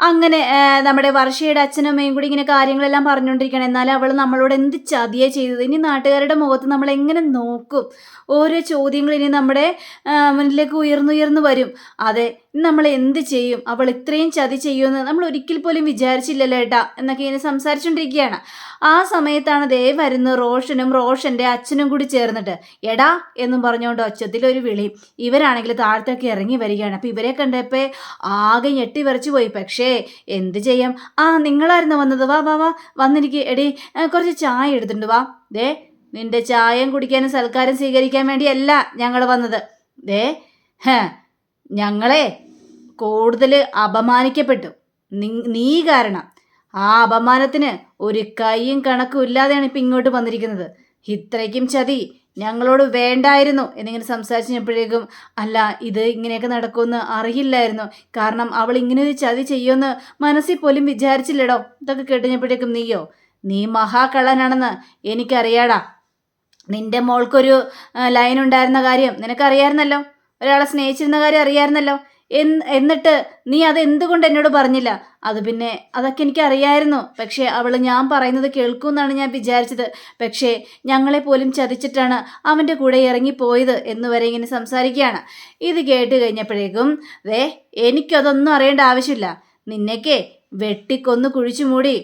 അങ്ങനെ നമ്മുടെ വർഷയുടെ അച്ഛനും അമ്മയും കൂടി ഇങ്ങനെ കാര്യങ്ങളെല്ലാം പറഞ്ഞുകൊണ്ടിരിക്കണം എന്നാൽ അവൾ നമ്മളോട് എന്ത് ചതിയെ ചെയ്തത്? ഇനി നാട്ടുകാരുടെ മുഖത്ത് നമ്മൾ എങ്ങനെ നോക്കും? ഓരോ ചോദ്യങ്ങൾ ഇനി നമ്മുടെ മുന്നിലേക്ക് ഉയർന്നുയർന്നു വരും. അതെ നമ്മൾ എന്ത് ചെയ്യും? അവൾ ഇത്രയും ചതി ചെയ്യുമെന്ന് നമ്മൾ ഒരിക്കൽ പോലും വിചാരിച്ചില്ലല്ലോ ഏട്ടാ എന്നൊക്കെ ഇങ്ങനെ സംസാരിച്ചുകൊണ്ടിരിക്കുകയാണ്. ആ സമയത്താണ് ദേ വരുന്ന റോഷനും റോഷന്റെ അച്ഛനും കൂടി ചേർന്നിട്ട് എടാ എന്നും പറഞ്ഞുകൊണ്ട് ഒച്ചത്തിലൊരു വിളി. ഇവരാണെങ്കിൽ താഴത്തേക്ക് ഇറങ്ങി വരികയാണ്. അപ്പം ഇവരെ കണ്ടപ്പോൾ ആകെ ഞെട്ടി വരച്ചു പോയി. പക്ഷേ എന്ത് ചെയ്യാം? ആ നിങ്ങളായിരുന്നു വന്നത്. വാ വാ വാ. വന്നിരിക്കുക എടി കുറച്ച് ചായ എടുത്തിട്ടുണ്ട്. വാ. ദേ നിന്റെ ചായം കുടിക്കാനും സൽക്കാരം സ്വീകരിക്കാൻ വേണ്ടിയല്ല ഞങ്ങൾ വന്നത്. ദേ ഞങ്ങളെ കൂടുതൽ അപമാനിക്കപ്പെട്ടു. നീ കാരണം. ആ അപമാനത്തിന് ഒരു കൈയും കണക്കും ഇല്ലാതെയാണ് ഇപ്പം ഇങ്ങോട്ട് വന്നിരിക്കുന്നത്. ഇത്രയ്ക്കും ചതി. ഞങ്ങളോട് വേണ്ടായിരുന്നു എന്നിങ്ങനെ സംസാരിച്ചപ്പോഴേക്കും അല്ല ഇത് ഇങ്ങനെയൊക്കെ നടക്കുമെന്ന് അറിയില്ലായിരുന്നു. കാരണം അവൾ ഇങ്ങനെ ഒരു ചതി ചെയ്യുമെന്ന് മനസ്സിൽ പോലും വിചാരിച്ചില്ലടോ. ഇതൊക്കെ കേട്ടുകഴിഞ്ഞപ്പോഴേക്കും നീയോ? നീ മഹാകള്ളനാണെന്ന് എനിക്കറിയാടാ. നിന്റെ മോൾക്കൊരു ലൈൻ ഉണ്ടായിരുന്ന കാര്യം നിനക്കറിയായിരുന്നല്ലോ. ഒരാളെ സ്നേഹിച്ചിരുന്ന കാര്യം അറിയായിരുന്നല്ലോ. എന്നിട്ട് നീ അത് എന്തുകൊണ്ട് എന്നോട് പറഞ്ഞില്ല? അത് പിന്നെ അതൊക്കെ എനിക്ക് അറിയായിരുന്നു പക്ഷേ അവൾ ഞാൻ പറയുന്നത് കേൾക്കുമെന്നാണ് ഞാൻ വിചാരിച്ചത്. പക്ഷേ ഞങ്ങളെ പോലും ചതിച്ചിട്ടാണ് അവന്റെ കൂടെ ഇറങ്ങിപ്പോയത് എന്ന് വരെ ഇങ്ങനെ സംസാരിക്കുകയാണ്. ഇത് കേട്ട് കഴിഞ്ഞപ്പോഴേക്കും വേ എനിക്കതൊന്നും അറിയേണ്ട ആവശ്യമില്ല. നിന്നെക്കേ വെട്ടിക്കൊന്ന് കുഴിച്ചു മൂടി.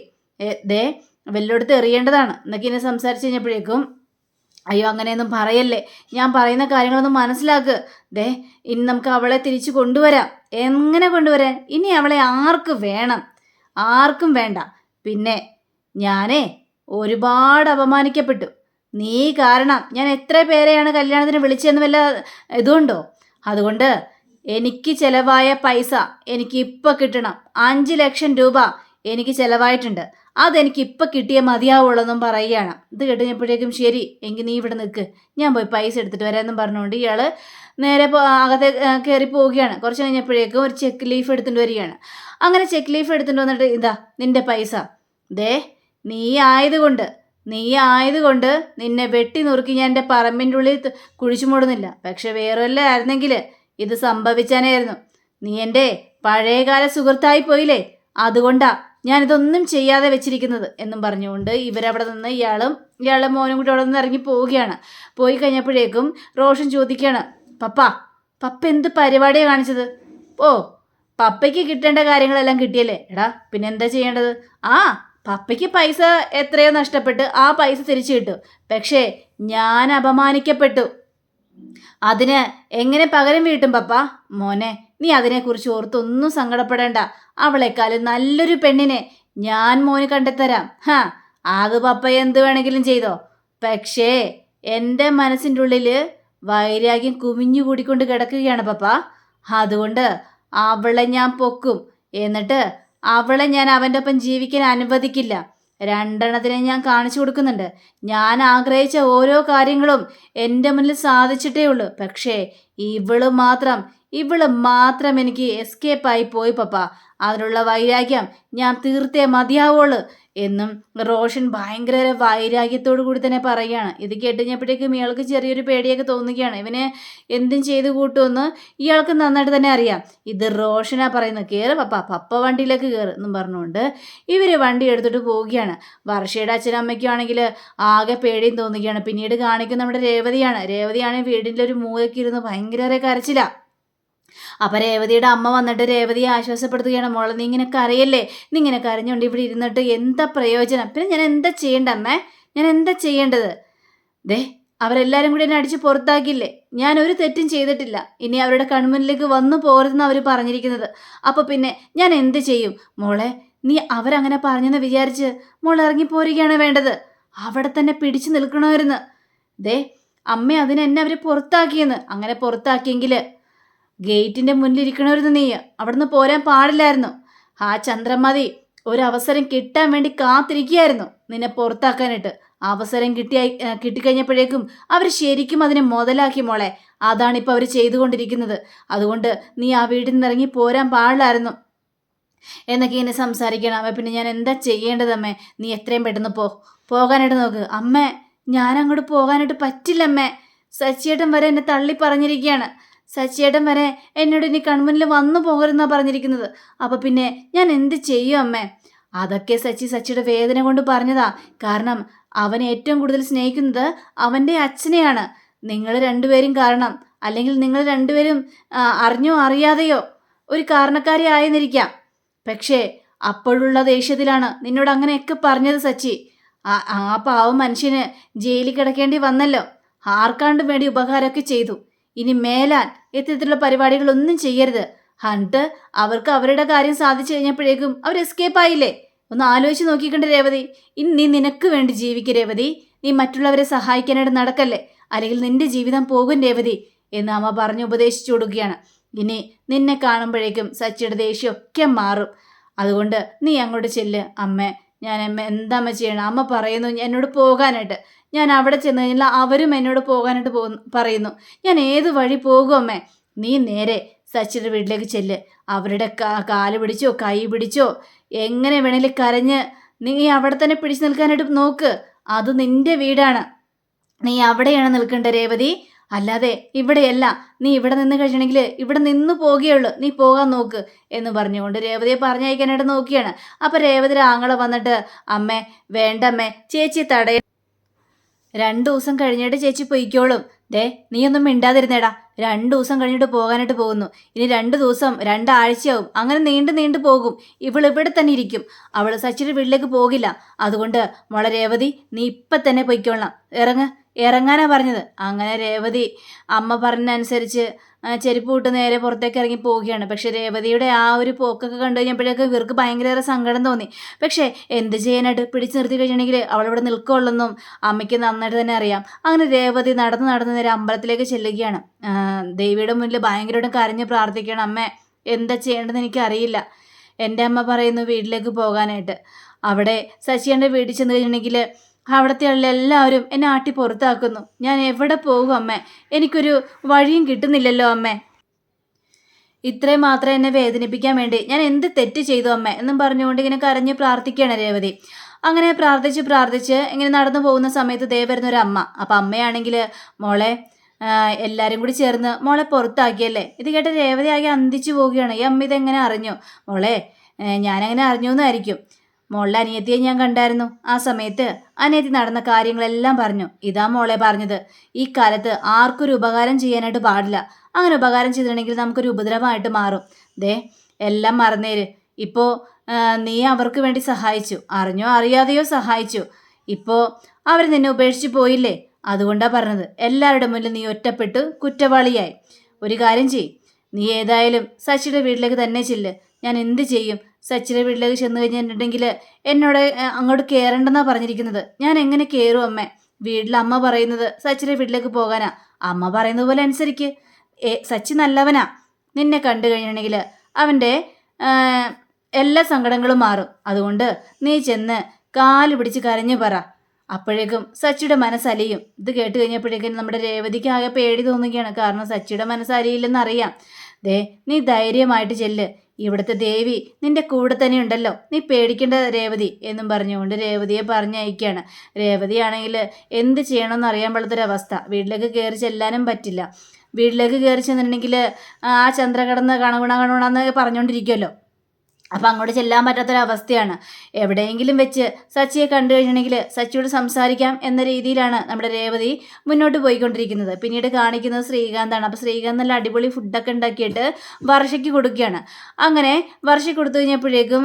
ദേ വെല്ലോടുത്ത് എറിയേണ്ടതാണ്. എന്നൊക്കെ ഇങ്ങനെ സംസാരിച്ചു കഴിഞ്ഞപ്പോഴേക്കും അയ്യോ അങ്ങനെയൊന്നും പറയല്ലേ. ഞാൻ പറയുന്ന കാര്യങ്ങളൊന്നും മനസ്സിലാക്ക്. ദേ ഇനി നമുക്ക് അവളെ തിരിച്ചു കൊണ്ടുവരാം. എങ്ങനെ കൊണ്ടുവരാൻ? ഇനി അവളെ ആർക്ക് വേണം? ആർക്കും വേണ്ട. പിന്നെ ഞാനേ ഒരുപാട് അപമാനിക്കപ്പെട്ടു. നീ കാരണം ഞാൻ എത്ര പേരെയാണ് കല്യാണത്തിന് വിളിച്ചതെന്ന് വല്ല ഇതുണ്ടോ? അതുകൊണ്ട് എനിക്ക് ചിലവായ പൈസ എനിക്ക് ഇപ്പം കിട്ടണം. അഞ്ച് ലക്ഷം രൂപ എനിക്ക് ചിലവായിട്ടുണ്ട്. അതെനിക്ക് ഇപ്പം കിട്ടിയ മതിയാവുള്ളതെന്നും പറയുകയാണ്. ഇത് കേട്ടുകഴിഞ്ഞപ്പോഴേക്കും ശരി എങ്കിൽ നീ ഇവിടെ നിൽക്ക് ഞാൻ പോയി പൈസ എടുത്തിട്ട് വരാമെന്നും പറഞ്ഞുകൊണ്ട് ഇയാൾ നേരെ അകത്തെ കയറി പോവുകയാണ്. കുറച്ച് കഴിഞ്ഞപ്പോഴേക്കും ഒരു ചെക്ക് ലീഫ് എടുത്തിട്ട് വരികയാണ്. അങ്ങനെ ചെക്ക് ലീഫ് എടുത്തിട്ട് വന്നിട്ട് ഇതാ നിന്റെ പൈസ. ദേ നീ ആയതുകൊണ്ട് നീ ആയതുകൊണ്ട് നിന്നെ വെട്ടി നുറുക്കി ഞാൻ എന്റെ പറമ്പിന്റെ ഉള്ളിൽ കുഴിച്ചു മൂടുന്നില്ല. പക്ഷെ വേറെ വല്ല ആയിരുന്നെങ്കിൽ ഇത് സംഭവിച്ചാനായിരുന്നു. നീ എന്റെ പഴയകാല സുഹൃത്തായി പോയില്ലേ? അതുകൊണ്ടാ ഞാനിതൊന്നും ചെയ്യാതെ വെച്ചിരിക്കുന്നത് എന്നും പറഞ്ഞുകൊണ്ട് ഇവരവിടെ നിന്ന് ഇയാളും ഇയാളുടെ മോനും കൂടി അവിടെ നിന്ന് ഇറങ്ങി പോവുകയാണ്. പോയി കഴിഞ്ഞപ്പോഴേക്കും റോഷൻ ചോദിക്കുകയാണ് പപ്പ പപ്പ എന്ത് പരിപാടിയാണ് കാണിച്ചത്? ഓ പപ്പയ്ക്ക് കിട്ടേണ്ട കാര്യങ്ങളെല്ലാം കിട്ടിയല്ലേ? എടാ പിന്നെ എന്താ ചെയ്യേണ്ടത്? ആ പപ്പയ്ക്ക് പൈസ എത്രയോ നഷ്ടപ്പെട്ട് ആ പൈസ തിരിച്ചു കിട്ടും. പക്ഷേ ഞാൻ അപമാനിക്കപ്പെട്ടു. അതിന് എങ്ങനെ പകരം വീട്ടും പപ്പ? മോനെ നീ അതിനെക്കുറിച്ച് ഓർത്തൊന്നും സങ്കടപ്പെടേണ്ട. അവളെക്കാളും നല്ലൊരു പെണ്ണിനെ ഞാൻ മോന് കണ്ടെത്തരാം. ഹാ ആത് പപ്പ എന്ത് വേണമെങ്കിലും ചെയ്തോ. പക്ഷേ എന്റെ മനസ്സിന്റെ ഉള്ളിൽ വൈരാഗ്യം കുമിഞ്ഞു കൂടിക്കൊണ്ട് കിടക്കുകയാണ് പപ്പ. അതുകൊണ്ട് അവളെ ഞാൻ പൊക്കും. എന്നിട്ട് അവളെ ഞാൻ അവന്റെ ഒപ്പം ജീവിക്കാൻ അനുവദിക്കില്ല. രണ്ടെണ്ണത്തിനെ ഞാൻ കാണിച്ചു കൊടുക്കുന്നുണ്ട്. ഞാൻ ആഗ്രഹിച്ച ഓരോ കാര്യങ്ങളും എന്റെ മുന്നിൽ സാധിച്ചിട്ടേ ഉള്ളൂ. പക്ഷേ ഇവൾ മാത്രം ഇവൾ മാത്രം എനിക്ക് എസ്കേപ്പായി പോയി പപ്പ. അതിനുള്ള വൈരാഗ്യം ഞാൻ തീർത്തേ മതിയാവുള്ളൂ. എന്നും റോഷൻ ഭയങ്കര വൈരാഗ്യത്തോടു കൂടി തന്നെ പറയുകയാണ്. ഇത് കേട്ടുകഴിഞ്ഞപ്പോഴേക്കും ഇയാൾക്ക് ചെറിയൊരു പേടിയൊക്കെ തോന്നുകയാണ്. ഇവനെ എന്തും ചെയ്തു കൂട്ടുമെന്ന് ഇയാൾക്ക് നന്നായിട്ട് തന്നെ അറിയാം. ഇത് റോഷനാ പറയുന്നത്. കയറ് പപ്പ പപ്പ വണ്ടിയിലേക്ക് കയറ് എന്നും പറഞ്ഞുകൊണ്ട് ഇവർ വണ്ടി എടുത്തിട്ട് പോവുകയാണ്. വർഷയുടെ അച്ഛനമ്മയ്ക്കും ആണെങ്കിൽ ആകെ പേടിയും തോന്നുകയാണ്. പിന്നീട് കാണിക്കുന്ന നമ്മുടെ രേവതിയാണ്. രേവതിയാണെങ്കിൽ വീടിന്റെ ഒരു മൂലക്കിരുന്ന് ഭയങ്കര കരച്ചില. അപ്പം രേവതിയുടെ അമ്മ വന്നിട്ട് രേവതിയെ ആശ്വാസപ്പെടുത്തുകയാണ്. മോളെ നീ ഇങ്ങനെ കരയല്ലേ? നീ ഇങ്ങനെ കരഞ്ഞുകൊണ്ട് ഇവിടെ ഇരുന്നിട്ട് എന്താ പ്രയോജനം? പിന്നെ ഞാൻ എന്താ ചെയ്യേണ്ട അമ്മേ? ഞാൻ എന്താ ചെയ്യേണ്ടത്? ദേ അവരെല്ലാവരും കൂടി എന്നെ അടിച്ച് പുറത്താക്കിയില്ലേ? ഞാൻ ഒരു തെറ്റും ചെയ്തിട്ടില്ല. ഇനി അവരുടെ കൺമുന്നിലേക്ക് വന്നു പോരുതെന്ന് അവർ പറഞ്ഞിരിക്കുന്നത്. അപ്പോൾ പിന്നെ ഞാൻ എന്ത് ചെയ്യും? മോളെ നീ അവരങ്ങനെ പറഞ്ഞെന്ന് വിചാരിച്ച് മോൾ ഇറങ്ങിപ്പോരുകയാണ് വേണ്ടത്. അവിടെ തന്നെ പിടിച്ചു നിൽക്കണമായിരുന്നു. ദേ അമ്മ അതിനെന്നെ അവർ പുറത്താക്കിയെന്ന്. അങ്ങനെ പുറത്താക്കിയെങ്കിൽ ഗേറ്റിന്റെ മുന്നിലിരിക്കണമായിരുന്നു നീ. അവിടുന്ന് പോരാൻ പാടില്ലായിരുന്നു. ആ ചന്ദ്രമതി ഒരവസരം കിട്ടാൻ വേണ്ടി കാത്തിരിക്കുകയായിരുന്നു നിന്നെ പുറത്താക്കാനായിട്ട്. അവസരം കിട്ടിയായി ഏ, കിട്ടിക്കഴിഞ്ഞപ്പോഴേക്കും അവർ ശരിക്കും അതിനെ മുതലാക്കി മോളെ. അതാണിപ്പോൾ അവർ ചെയ്തുകൊണ്ടിരിക്കുന്നത്. അതുകൊണ്ട് നീ ആ വീട്ടിൽ നിന്ന് ഇറങ്ങി പോരാൻ പാടില്ലായിരുന്നു. എന്നൊക്കെ ഇങ്ങനെ സംസാരിക്കണം. അമ്മ പിന്നെ ഞാൻ എന്താ ചെയ്യേണ്ടത് അമ്മേ? നീ എത്രയും പെട്ടെന്ന് പോ. പോകാനായിട്ട് നോക്ക്. അമ്മേ ഞാൻ അങ്ങോട്ട് പോകാനായിട്ട് പറ്റില്ല അമ്മേ. സച്ചിയേട്ടൻ വരെ എന്നെ തള്ളി പറഞ്ഞിരിക്കുകയാണ്. സച്ചിയേട്ടൻ വരെ എന്നോട് ഇനി കൺമുന്നിൽ വന്നു പോകരുതെന്നാ പറഞ്ഞിരിക്കുന്നത്. അപ്പൊ പിന്നെ ഞാൻ എന്ത് ചെയ്യും അമ്മേ? അതൊക്കെ സച്ചി സച്ചിയുടെ വേദന കൊണ്ട് പറഞ്ഞതാ. കാരണം അവൻ ഏറ്റവും കൂടുതൽ സ്നേഹിക്കുന്നത് അവന്റെ അച്ഛനെയാണ്. നിങ്ങൾ രണ്ടുപേരും കാരണം അല്ലെങ്കിൽ നിങ്ങൾ രണ്ടുപേരും അറിഞ്ഞോ അറിയാതെയോ ഒരു കാരണക്കാരി ആയെന്നിരിക്കാം. പക്ഷേ അപ്പോഴുള്ള ദേഷ്യത്തിലാണ് നിന്നോട് അങ്ങനെയൊക്കെ പറഞ്ഞത് സച്ചി. ആ പാവം മനുഷ്യന് ജയിലിൽ കിടക്കേണ്ടി വന്നല്ലോ. ആർക്കാണ്ടും വേണ്ടി ഉപകാരമൊക്കെ ചെയ്തു. ഇനി മേലാൻ ഇത്തരത്തിലുള്ള പരിപാടികളൊന്നും ചെയ്യരുത്. ഹണ്ട് അവർക്ക് അവരുടെ കാര്യം സാധിച്ചു കഴിഞ്ഞപ്പോഴേക്കും അവർ എസ്കേപ്പ് ആയില്ലേ? ഒന്ന് ആലോചിച്ച് നോക്കിക്കണ്ട രേവതി. ഇനി നീ നിനക്ക് വേണ്ടി ജീവിക്കുക രേവതി. നീ മറ്റുള്ളവരെ സഹായിക്കാനായിട്ട് നടക്കല്ലേ? അല്ലെങ്കിൽ നിന്റെ ജീവിതം പോകും രേവതി എന്ന് അമ്മ പറഞ്ഞു ഉപദേശിച്ചു കൊടുക്കുകയാണ്. ഇനി നിന്നെ കാണുമ്പോഴേക്കും സച്ചിയുടെ ദേഷ്യമൊക്കെ മാറും. അതുകൊണ്ട് നീ അങ്ങോട്ട് ചെല്ല് അമ്മ. ഞാൻ അമ്മ എന്താ അമ്മ ചെയ്യണം? അമ്മ പറയുന്നു എന്നോട് പോകാനായിട്ട്. ഞാൻ അവിടെ ചെന്ന് കഴിഞ്ഞാൽ അവരും എന്നോട് പോകാനായിട്ട് പോകുന്നു പറയുന്നു. ഞാൻ ഏത് വഴി പോകും അമ്മേ? നീ നേരെ സച്ചിയുടെ വീട്ടിലേക്ക് ചെല്ല്. അവരുടെ കാൽ പിടിച്ചോ കൈ പിടിച്ചോ എങ്ങനെ വേണേലും കരഞ്ഞ് നീ അവിടെ തന്നെ പിടിച്ചു നിൽക്കാനായിട്ട് നോക്ക്. അത് നിന്റെ വീടാണ്. നീ അവിടെയാണ് നിൽക്കേണ്ട രേവതി. അല്ലാതെ ഇവിടെയല്ല നീ ഇവിടെ നിന്ന് കഴിയണമെങ്കിൽ ഇവിടെ നിന്ന് പോകുകയുള്ളൂ നീ പോകാൻ നോക്ക് എന്ന് പറഞ്ഞുകൊണ്ട് രേവതിയെ പറഞ്ഞയക്കാനായിട്ട് നോക്കിയാണ്. അപ്പം രേവതി ആങ്ങളെ വന്നിട്ട് അമ്മേ വേണ്ടമ്മേ ചേച്ചി തടയ രണ്ടു ദിവസം കഴിഞ്ഞിട്ട് ചേച്ചി പൊയ്ക്കോളും. ദേ നീയൊന്നും മിണ്ടാതിരുന്നേടാ. രണ്ടു ദിവസം കഴിഞ്ഞിട്ട് പോകാനായിട്ട് പോകുന്നു. ഇനി രണ്ട് ദിവസം രണ്ടാഴ്ചയാവും. അങ്ങനെ നീണ്ടു നീണ്ടു പോകും. ഇവൾ ഇവിടെ തന്നെ ഇരിക്കും. അവൾ സച്ചിയുടെ വീട്ടിലേക്ക് പോകില്ല. അതുകൊണ്ട് മോളെ രേവതി നീ ഇപ്പം തന്നെ പൊയ്ക്കോളാം. ഇറങ്ങ്. ഇറങ്ങാനാ പറഞ്ഞത്. അങ്ങനെ രേവതി അമ്മ പറഞ്ഞനുസരിച്ച് ചെരുപ്പ് വിട്ട് നേരെ പുറത്തേക്ക് ഇറങ്ങി പോവുകയാണ്. പക്ഷേ രേവതിയുടെ ആ ഒരു പോക്കൊക്കെ കണ്ടു കഴിഞ്ഞപ്പോഴേക്കും ഇവർക്ക് ഭയങ്കര സങ്കടം തോന്നി. പക്ഷേ എന്ത് ചെയ്യാനായിട്ട് പിടിച്ചു നിർത്തി കഴിഞ്ഞിട്ടുണ്ടെങ്കിൽ അവളിവിടെ നിൽക്കുള്ളെന്നും അമ്മയ്ക്ക് നന്നായിട്ട് തന്നെ അറിയാം. അങ്ങനെ രേവതി നടന്ന് നടന്ന് നേരെ അമ്പലത്തിലേക്ക് ചെല്ലുകയാണ്. ദേവിയുടെ മുന്നിൽ ഭയങ്കരമായിട്ടും കരഞ്ഞ് പ്രാർത്ഥിക്കണം അമ്മേ എന്താ ചെയ്യേണ്ടതെന്ന് എനിക്കറിയില്ല എന്റെ അമ്മ പറയുന്നു വീട്ടിലേക്ക് പോകാനായിട്ട്. അവിടെ ശശിയുടെ വീട്ടിൽ ചെന്ന് കഴിഞ്ഞിട്ടുണ്ടെങ്കിൽ അവിടുത്തെ എല്ലാവരും എന്നെ ആട്ടി പുറത്താക്കുന്നു. ഞാൻ എവിടെ പോകും അമ്മേ? എനിക്കൊരു വഴിയും കിട്ടുന്നില്ലല്ലോ അമ്മേ. ഇത്രയും മാത്രം എന്നെ വേദനിപ്പിക്കാൻ വേണ്ടി ഞാൻ എന്ത് തെറ്റ് ചെയ്തു അമ്മേ എന്നും പറഞ്ഞുകൊണ്ട് ഇങ്ങനെ കരഞ്ഞ് പ്രാർത്ഥിക്കുകയാണ് രേവതി. അങ്ങനെ പ്രാർത്ഥിച്ച് പ്രാർത്ഥിച്ച് ഇങ്ങനെ നടന്നു പോകുന്ന സമയത്ത് ദേ വരുന്ന അമ്മ. അപ്പം അമ്മയാണെങ്കിൽ മോളെ എല്ലാവരും കൂടി ചേർന്ന് മോളെ പുറത്താക്കിയല്ലേ? ഇത് കേട്ട് രേവതി ആകെ അന്തിച്ചു പോവുകയാണ്. ഈ അമ്മ ഇതെങ്ങനെ അറിഞ്ഞു? മോളെ ഞാനങ്ങനെ അറിഞ്ഞു എന്നായിരിക്കും മോളുടെ അനിയത്തിയെ ഞാൻ കണ്ടായിരുന്നു. ആ സമയത്ത് അനിയത്തി നടന്ന കാര്യങ്ങളെല്ലാം പറഞ്ഞു. ഇതാ മോളെ പറഞ്ഞത്. ഈ കാലത്ത് ആർക്കൊരു ഉപകാരം ചെയ്യാനായിട്ട് പാടില്ല. അങ്ങനെ ഉപകാരം ചെയ്തിട്ടുണ്ടെങ്കിൽ നമുക്കൊരു ഉപദ്രവമായിട്ട് മാറും. ദേ എല്ലാം മറന്നേര്. ഇപ്പോൾ നീ അവർക്ക് വേണ്ടി സഹായിച്ചു. അറിഞ്ഞോ അറിയാതെയോ സഹായിച്ചു. ഇപ്പോൾ അവർ നിന്നെ ഉപേക്ഷിച്ച് പോയില്ലേ? അതുകൊണ്ടാണ് പറഞ്ഞത്. എല്ലാവരുടെ മുന്നിൽ നീ ഒറ്റപ്പെട്ട് കുറ്റവാളിയായി. ഒരു കാര്യം ചെയ് നീ ഏതായാലും ശശിയുടെ വീട്ടിലേക്ക് തന്നെ ചെല്ല്. ഞാൻ എന്ത് ചെയ്യും? സച്ചിയുടെ വീട്ടിലേക്ക് ചെന്ന് കഴിഞ്ഞിട്ടുണ്ടെങ്കിൽ എന്നോട് അങ്ങോട്ട് കയറേണ്ടെന്നാണ് പറഞ്ഞിരിക്കുന്നത്. ഞാൻ എങ്ങനെ കയറും അമ്മേ? വീട്ടിൽ അമ്മ പറയുന്നത് സച്ചിന്റെ വീട്ടിലേക്ക് പോകാനാ. അമ്മ പറയുന്നത് പോലെ അനുസരിക്ക്. ഏ സച്ചി നല്ലവനാ. നിന്നെ കണ്ടു കഴിഞ്ഞിട്ടുണ്ടെങ്കിൽ അവന്റെ എല്ലാ സങ്കടങ്ങളും മാറും. അതുകൊണ്ട് നീ ചെന്ന് കാൽ പിടിച്ച് കരഞ്ഞു പറ. അപ്പോഴേക്കും സച്ചിയുടെ മനസ്സലിയും. ഇത് കേട്ട് കഴിഞ്ഞപ്പോഴേക്കും നമ്മുടെ രേവതിക്ക് ആകെ പേടി തോന്നുകയാണ്. കാരണം സച്ചിയുടെ മനസ്സലിയില്ലെന്ന് അറിയാം ദേ നീ ധൈര്യമായിട്ട് ചെല്ല്. ഇവിടുത്തെ ദേവി നിന്റെ കൂടെ തന്നെ ഉണ്ടല്ലോ. നീ പേടിക്കേണ്ട രേവതി എന്നും പറഞ്ഞുകൊണ്ട് രേവതിയെ പറഞ്ഞയക്കുകയാണ് രേവതിയാണെങ്കിൽ എന്ത് ചെയ്യണമെന്ന് അറിയാൻ പാടാത്തൊരവസ്ഥ വീട്ടിലേക്ക് കയറി ചെല്ലാനും പറ്റില്ല. വീട്ടിലേക്ക് കയറി ചെന്നിട്ടുണ്ടെങ്കിൽ ആ ചന്ദ്രകടന്ന് കണകുണ എന്നൊക്കെ പറഞ്ഞുകൊണ്ടിരിക്കുമല്ലോ അപ്പം അങ്ങോട്ട് ചെല്ലാൻ പറ്റാത്തൊരവസ്ഥയാണ്. എവിടെയെങ്കിലും വെച്ച് സച്ചിയെ കണ്ടു കഴിഞ്ഞിട്ടുണ്ടെങ്കിൽ സച്ചിയോട് സംസാരിക്കാം എന്ന രീതിയിലാണ് നമ്മുടെ രേവതി മുന്നോട്ട് പോയിക്കൊണ്ടിരിക്കുന്നത്. പിന്നീട് കാണിക്കുന്നത് ശ്രീകാന്താണ്. അപ്പോൾ ശ്രീകാന്ത് നല്ല അടിപൊളി ഫുഡൊക്കെ ഉണ്ടാക്കിയിട്ട് വർഷയ്ക്ക് കൊടുക്കുകയാണ്. അങ്ങനെ വർഷയ്ക്ക് കൊടുത്തു കഴിഞ്ഞപ്പോഴേക്കും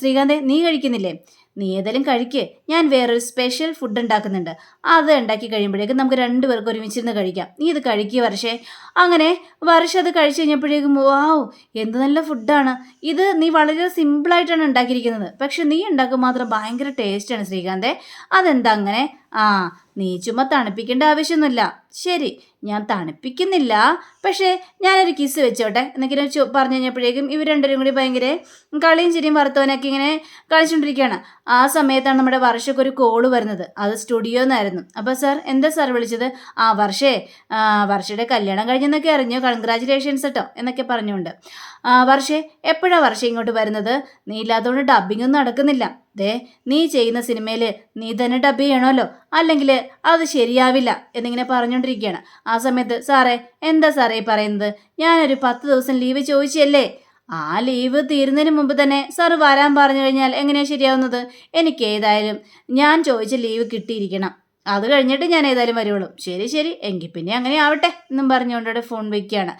ശ്രീകാന്തെ നീ കഴിക്കുന്നില്ലേ? നീ ഏതെങ്കിലും കഴിക്ക്. ഞാൻ വേറൊരു സ്പെഷ്യൽ ഫുഡ് ഉണ്ടാക്കുന്നുണ്ട്. അത് ഉണ്ടാക്കി കഴിയുമ്പോഴേക്കും നമുക്ക് രണ്ടുപേർക്ക് ഒരുമിച്ചിരുന്ന് കഴിക്കാം. നീ ഇത് കഴിക്കുക വർഷേ. അങ്ങനെ വർഷ അത് കഴിച്ചു കഴിഞ്ഞപ്പോഴേക്കും വാവ് എന്ത് നല്ല ഫുഡാണ്. ഇത് നീ വളരെ സിമ്പിളായിട്ടാണ് ഉണ്ടാക്കിയിരിക്കുന്നത്. പക്ഷെ നീ ഉണ്ടാക്കും മാത്രം ഭയങ്കര ടേസ്റ്റാണ് ശ്രീകാന്തേ. അതെന്താ അങ്ങനെ? ആ നീ ചുമ്മാ തണുപ്പിക്കേണ്ട ആവശ്യമൊന്നുമില്ല. ശരി ഞാൻ തണുപ്പിക്കുന്നില്ല. പക്ഷേ ഞാനൊരു കിസ് വെച്ചോട്ടെ. എന്നൊക്കെ പറഞ്ഞു കഴിഞ്ഞപ്പോഴേക്കും ഇവർ രണ്ടുപേരും കൂടി ഭയങ്കര കളിയും ചിരിയും വറുത്തവനൊക്കെ ഇങ്ങനെ കളിച്ചുകൊണ്ടിരിക്കുകയാണ്. ആ സമയത്താണ് നമ്മുടെ വർഷക്കൊരു കോൾ വരുന്നത്. അത് സ്റ്റുഡിയോന്നായിരുന്നു വിളിച്ചിട്ടുണ്ടായിരുന്നു അപ്പോൾ സാർ എന്താ സാർ വിളിച്ചത്? ആ വർഷേ വർഷയുടെ കല്യാണം കഴിഞ്ഞെന്നൊക്കെ അറിഞ്ഞു. കൺഗ്രാചുലേഷൻസ് കേട്ടോ എന്നൊക്കെ പറഞ്ഞുകൊണ്ട്. വർഷേ എപ്പോഴാണ് വർഷ ഇങ്ങോട്ട് വരുന്നത്? നീ ഇല്ലാത്തതുകൊണ്ട് ഡബ്ബിംഗ് ഒന്നും നടക്കുന്നില്ല. ദേ നീ ചെയ്യുന്ന സിനിമയിൽ നീ തന്നെ ഡബ് ചെയ്യണമല്ലോ. അല്ലെങ്കിൽ അത് ശരിയാവില്ല എന്നിങ്ങനെ പറഞ്ഞുകൊണ്ടിരിക്കുകയാണ്. ആ സമയത്ത് സാറേ എന്താ സാറേ പറയുന്നത്? ഞാനൊരു പത്ത് ദിവസം ലീവ് ചോദിച്ചല്ലേ ആ ലീവ് തീരുന്നതിന് മുമ്പ് തന്നെ സാർ വരാൻ പറഞ്ഞു കഴിഞ്ഞാൽ എങ്ങനെയാണ് ശരിയാവുന്നത്? എനിക്ക് ഏതായാലും ഞാൻ ചോദിച്ച ലീവ് കിട്ടിയിരിക്കണം. അത് കഴിഞ്ഞിട്ട് ഞാൻ ഏതായാലും വരുവുള്ളൂ ശരി ശരി. എങ്കിൽ പിന്നെ അങ്ങനെ ആവട്ടെ എന്നും പറഞ്ഞുകൊണ്ട് ഫോൺ വയ്ക്കുകയാണ്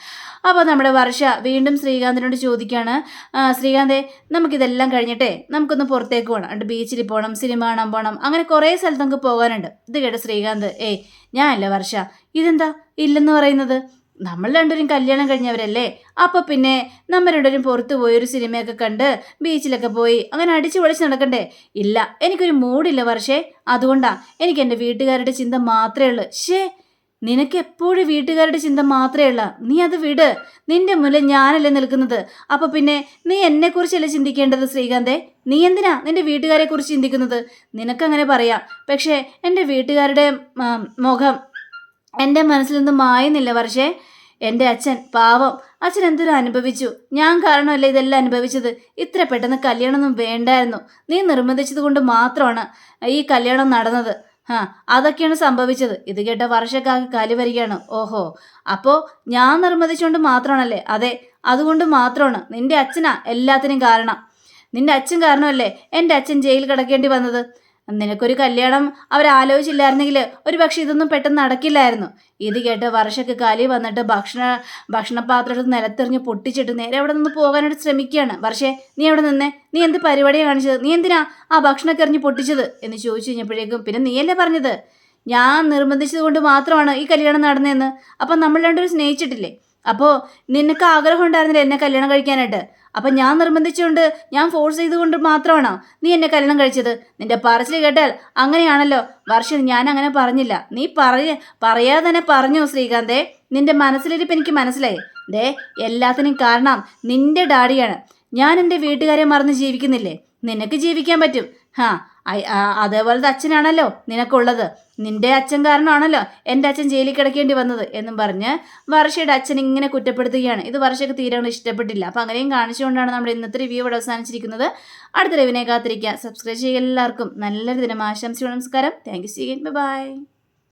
അപ്പോൾ നമ്മുടെ വർഷ വീണ്ടും ശ്രീകാന്തിനോട് ചോദിക്കുകയാണ് "ആ, ശ്രീകാന്തേ നമുക്കിതെല്ലാം കഴിഞ്ഞിട്ടേ നമുക്കൊന്ന് പുറത്തേക്ക് പോകണം എന്നിട്ട് ബീച്ചിൽ പോകണം സിനിമ കാണാൻ പോകണം അങ്ങനെ കുറേ സ്ഥലത്ത് നമുക്ക് പോകാനുണ്ട്. ഇത് കേട്ടോ ശ്രീകാന്ത് ഏയ് ഞാനല്ല വർഷ. ഇതെന്താ? ഇല്ലെന്ന് പറയുന്നത്? നമ്മൾ രണ്ടുപേരും കല്യാണം കഴിഞ്ഞവരല്ലേ? അപ്പോൾ പിന്നെ നമ്മൾ രണ്ടുപേരും പുറത്തു പോയി ഒരു സിനിമയൊക്കെ കണ്ട് ബീച്ചിലൊക്കെ പോയി അങ്ങനെ അടിച്ചു പൊളിച്ച് നടക്കണ്ടേ? ഇല്ല എനിക്കൊരു മൂടില്ല വർഷേ. അതുകൊണ്ടാ എനിക്ക് എന്റെ വീട്ടുകാരുടെ ചിന്ത മാത്രമേ ഉള്ളൂ. ഷേ നിനക്ക് എപ്പോഴും വീട്ടുകാരുടെ ചിന്ത മാത്രമേ ഉള്ള. നീ അത് വിട്. നിന്റെ മുന്നിൽ ഞാനല്ലേ നിൽക്കുന്നത്. അപ്പൊ പിന്നെ നീ എന്നെക്കുറിച്ചല്ലേ ചിന്തിക്കേണ്ടത് ശ്രീകാന്തേ? നീ എന്തിനാ നിന്റെ വീട്ടുകാരെ കുറിച്ച് ചിന്തിക്കുന്നത്? നിനക്കങ്ങനെ പറയാം. പക്ഷേ എന്റെ വീട്ടുകാരുടെ മുഖം എന്റെ മനസ്സിൽ നിന്ന് മായുന്നില്ല പക്ഷേ എന്റെ അച്ഛൻ പാവം. അച്ഛൻ എന്തൊരു അനുഭവിച്ചു? ഞാൻ കാരണമല്ല ഇതെല്ലാം അനുഭവിച്ചത്? ഇത്ര പെട്ടെന്ന് കല്യാണമൊന്നും വേണ്ടായിരുന്നു. നീ നിർബന്ധിച്ചത് കൊണ്ട് മാത്രമാണ് ഈ കല്യാണം നടന്നത്. ആ അതൊക്കെയാണ് സംഭവിച്ചത്. ഇത് കേട്ട വർഷക്കാക്ക് കലി വരികയാണ്. ഓഹോ. അപ്പോൾ ഞാൻ നിർബന്ധിച്ചുകൊണ്ട് മാത്രമാണല്ലേ? അതെ അതുകൊണ്ട് മാത്രമാണ്. നിന്റെ അച്ഛനാ എല്ലാത്തിനും കാരണം. നിന്റെ അച്ഛൻ കാരണമല്ലേ എന്റെ അച്ഛൻ ജയിലിൽ കിടക്കേണ്ടി വന്നത്? നിനക്കൊരു കല്യാണം അവരാലോചിച്ചില്ലായിരുന്നെങ്കിൽ ഒരു പക്ഷെ ഇതൊന്നും പെട്ടെന്ന് നടക്കില്ലായിരുന്നു. ഇത് കേട്ട് വർഷക്ക് കലി വന്നിട്ട് ഭക്ഷണ ഭക്ഷണപാത്രം നിലത്തെറിഞ്ഞ് പൊട്ടിച്ചിട്ട് നേരെ അവിടെ നിന്ന് പോകാനായിട്ട് ശ്രമിക്കുകയാണ്. വർഷേ നീ അവിടെ നിന്നേ. നീ എന്ത് പരിപാടിയാണ് കാണിച്ചത്? നീ എന്തിനാ ആ ഭക്ഷണമൊക്കെ എറിഞ്ഞ് പൊട്ടിച്ചത്? എന്ന് ചോദിച്ചു കഴിഞ്ഞപ്പോഴേക്കും പിന്നെ നീയല്ലേ പറഞ്ഞത്? ഞാൻ നിർബന്ധിച്ചത് കൊണ്ട് മാത്രമാണ് ഈ കല്യാണം നടന്നതെന്ന്. അപ്പം നമ്മൾ രണ്ടുപേരും സ്നേഹിച്ചിട്ടില്ലേ? അപ്പോൾ നിനക്ക് ആഗ്രഹം ഉണ്ടായിരുന്നില്ല എന്നെ കല്യാണം കഴിക്കാനായിട്ട്? അപ്പം ഞാൻ നിർബന്ധിച്ചുകൊണ്ട് ഞാൻ ഫോഴ്സ് ചെയ്തുകൊണ്ട് മാത്രമാണോ നീ എന്നെ കല്യാണം കഴിച്ചത്? നിന്റെ പറച്ചിൽ കേട്ടാൽ അങ്ങനെയാണല്ലോ. വർഷം ഞാൻ അങ്ങനെ പറഞ്ഞില്ല. നീ പറയ പറയാതെ തന്നെ പറഞ്ഞു ശ്രീകാന്തേ. നിന്റെ മനസ്സിലിരിപ്പ് എനിക്ക് മനസ്സിലായി. ദേ എല്ലാത്തിനും കാരണം നിന്റെ ഡാഡിയാണ്. ഞാൻ എന്റെ വീട്ടുകാരെ മറന്ന് ജീവിക്കുന്നില്ലേ? നിനക്ക് ജീവിക്കാൻ പറ്റും. ഹാ അതേപോലത്തെ അച്ഛനാണല്ലോ നിനക്കുള്ളത്. നിന്റെ അച്ഛൻ കാരണമാണല്ലോ എന്റെ അച്ഛൻ ജയിലിൽ കിടക്കേണ്ടി വന്നത് എന്നും പറഞ്ഞ് വർഷയുടെ അച്ഛൻ ഇങ്ങനെ കുറ്റപ്പെടുത്തുകയാണ്. ഇത് വർഷയ്ക്ക് തീരെ ഇഷ്ടപ്പെട്ടില്ല. അപ്പം അങ്ങനെയും കാണിച്ചുകൊണ്ടാണ് നമ്മുടെ ഇന്നത്തെ റിവ്യൂ ഇവിടെ അവസാനിച്ചിരിക്കുന്നത്. അടുത്ത റിവിനെ കാത്തിരിക്കുക സബ്സ്ക്രൈബ് ചെയ്യുക എല്ലാവർക്കും. നല്ലൊരു ദിനം. ആശംസിച്ചു നമസ്കാരം. Thank you see by